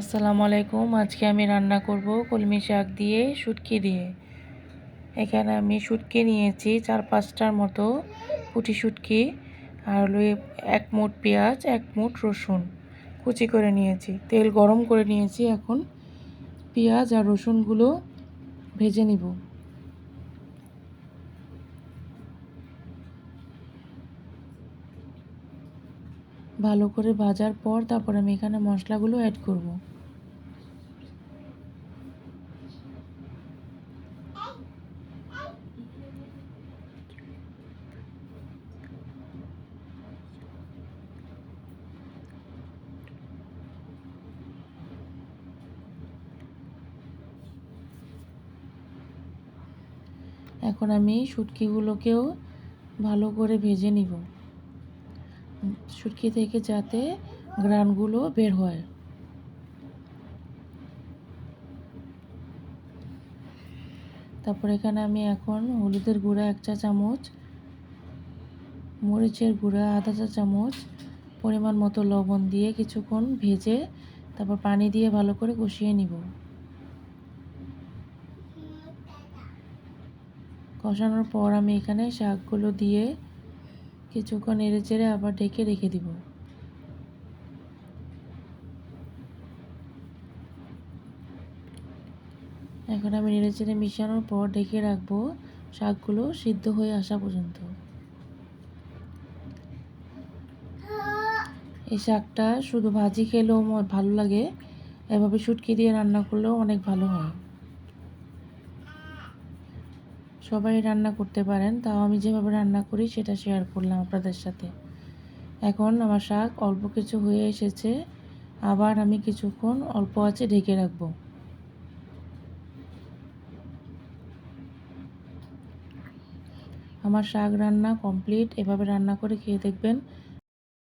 আসসালামু আলাইকুম। আজকে আমি রান্না করব কলমি শাক দিয়ে শুটকি দিয়ে। এখানে আমি শুটকি নিয়েছি চার পাঁচটার মতো পুঁটি শুটকি আর হলো এক মুঠ পেঁয়াজ, এক মুঠ রসুন কুচি করে নিয়েছি। তেল গরম করে নিয়েছি এখন। পেঁয়াজ আর রসুনগুলো ভেজে নিব। ভালো করে ভাজার পর তারপর আমি এখানে মশলাগুলো অ্যাড করব। এখন আমি শুটকিগুলোকেও ভালো করে ভেজে নিব। শুটকি থেকে যাতে গ্রানগুলো বের হয়। তারপর এখানে আমি এখন হলুদের গুঁড়া এক চা চামচ, মরিচের গুঁড়া আধা চা চামচ, পরিমাণ মতো লবণ দিয়ে কিছুক্ষণ ভেজে তারপর পানি দিয়ে ভালো করে কষিয়ে নিব। কষানোর পর আমি এখানে শাকগুলো দিয়ে কিছুক্ষণ এড়ে চেড়ে আবার ঢেকে রেখে দিব। এখন আমি নেড়ে চেড়ে মিশানোর পর ঢেকে রাখব শাকগুলো সিদ্ধ হয়ে আসা পর্যন্ত। এই শাকটা শুধু ভাজি খেলেও ভালো লাগে। এভাবে শুটকি দিয়ে রান্না করলেও অনেক ভালো হয়। সবাই রান্না করতে পারেন, তাও আমি যেভাবে রান্না করি সেটা শেয়ার করলাম আপনাদের সাথে। এখন আমার শাক অল্প কিছু হয়ে এসেছে, আবার আমি কিছুক্ষণ অল্প আছে ঢেকে রাখব। আমার শাক রান্না কমপ্লিট এভাবে রান্না করে খেয়ে দেখবেন